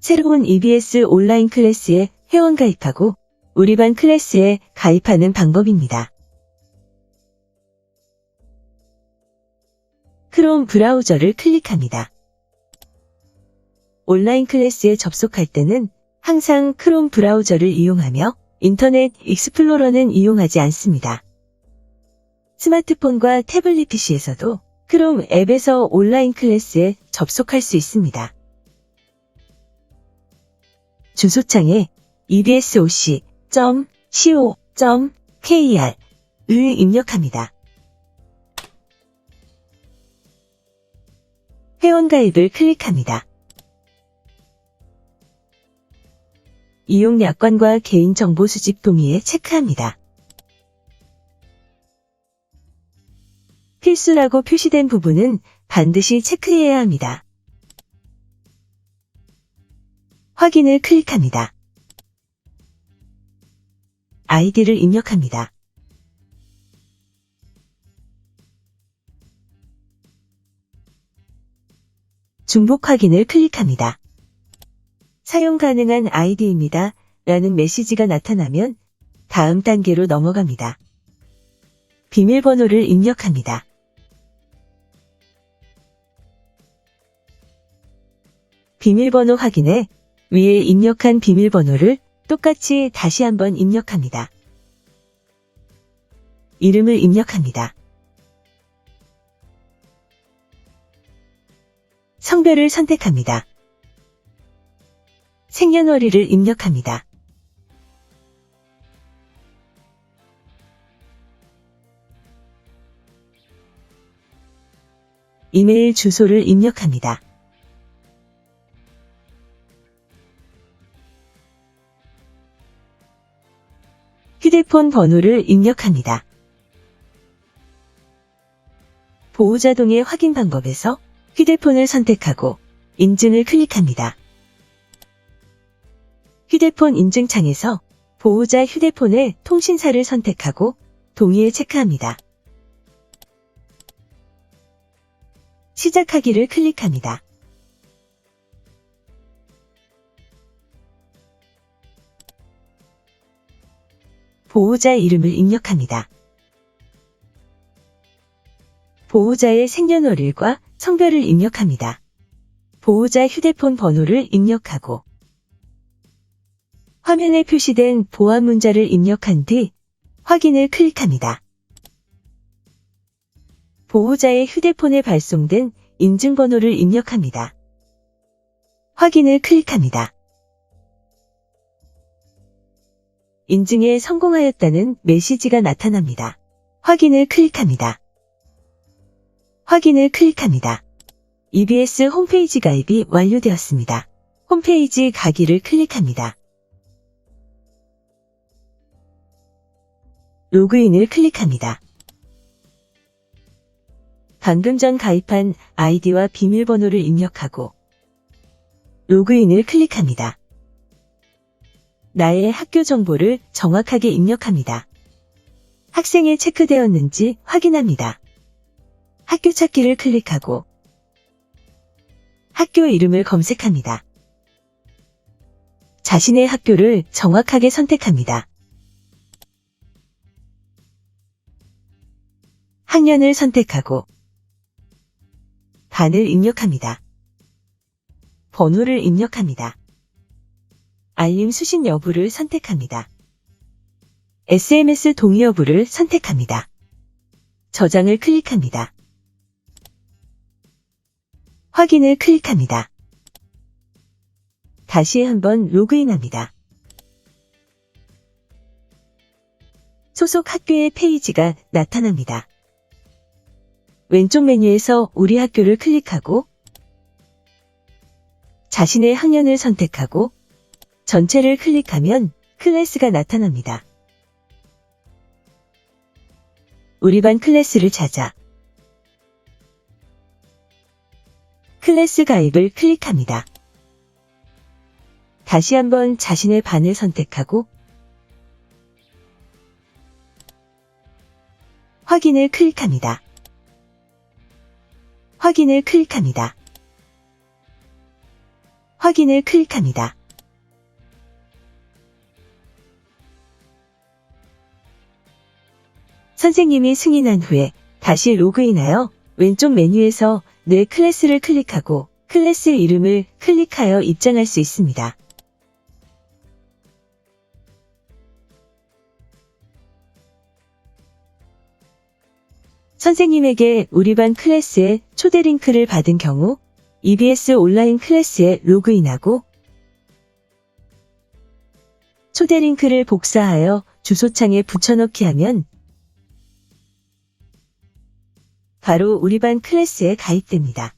새로운 EBS 온라인 클래스에 회원 가입하고 우리 반 클래스에 가입하는 방법입니다. 크롬 브라우저를 클릭합니다. 온라인 클래스에 접속할 때는 항상 크롬 브라우저를 이용하며 인터넷 익스플로러는 이용하지 않습니다. 스마트폰과 태블릿 PC에서도 크롬 앱에서 온라인 클래스에 접속할 수 있습니다. 주소창에 ebsoc.co.kr 을 입력합니다. 회원가입을 클릭합니다. 이용 약관과 개인정보 수집 동의에 체크합니다. 필수라고 표시된 부분은 반드시 체크해야 합니다. 확인을 클릭합니다. 아이디를 입력합니다. 중복 확인을 클릭합니다. 사용 가능한 아이디입니다. 라는 메시지가 나타나면 다음 단계로 넘어갑니다. 비밀번호를 입력합니다. 비밀번호 확인에 위에 입력한 비밀번호를 똑같이 다시 한번 입력합니다. 이름을 입력합니다. 성별을 선택합니다. 생년월일을 입력합니다. 이메일 주소를 입력합니다. 휴대폰 번호를 입력합니다. 보호자 동의 확인 방법에서 휴대폰을 선택하고 인증을 클릭합니다. 휴대폰 인증창에서 보호자 휴대폰의 통신사를 선택하고 동의에 체크합니다. 시작하기를 클릭합니다. 보호자 이름을 입력합니다. 보호자의 생년월일과 성별을 입력합니다. 보호자 휴대폰 번호를 입력하고 화면에 표시된 보안 문자를 입력한 뒤 확인을 클릭합니다. 보호자의 휴대폰에 발송된 인증번호를 입력합니다. 확인을 클릭합니다. 인증에 성공하였다는 메시지가 나타납니다. 확인을 클릭합니다. 확인을 클릭합니다. EBS 홈페이지 가입이 완료되었습니다. 홈페이지 가기를 클릭합니다. 로그인을 클릭합니다. 방금 전 가입한 아이디와 비밀번호를 입력하고 로그인을 클릭합니다. 나의 학교 정보를 정확하게 입력합니다. 학생이 체크되었는지 확인합니다. 학교 찾기를 클릭하고 학교 이름을 검색합니다. 자신의 학교를 정확하게 선택합니다. 학년을 선택하고 반을 입력합니다. 번호를 입력합니다. 알림 수신 여부를 선택합니다. SMS 동의 여부를 선택합니다. 저장을 클릭합니다. 확인을 클릭합니다. 다시 한번 로그인합니다. 소속 학교의 페이지가 나타납니다. 왼쪽 메뉴에서 우리 학교를 클릭하고 자신의 학년을 선택하고 전체를 클릭하면 클래스가 나타납니다. 우리 반 클래스를 찾아 클래스 가입을 클릭합니다. 다시 한번 자신의 반을 선택하고 확인을 클릭합니다. 확인을 클릭합니다. 확인을 클릭합니다. 선생님이 승인한 후에 다시 로그인하여 왼쪽 메뉴에서 내 클래스를 클릭하고 클래스 이름을 클릭하여 입장할 수 있습니다. 선생님에게 우리 반 클래스에 초대 링크를 받은 경우 EBS 온라인 클래스에 로그인하고 초대 링크를 복사하여 주소창에 붙여넣기 하면 바로 우리 반 클래스에 가입됩니다.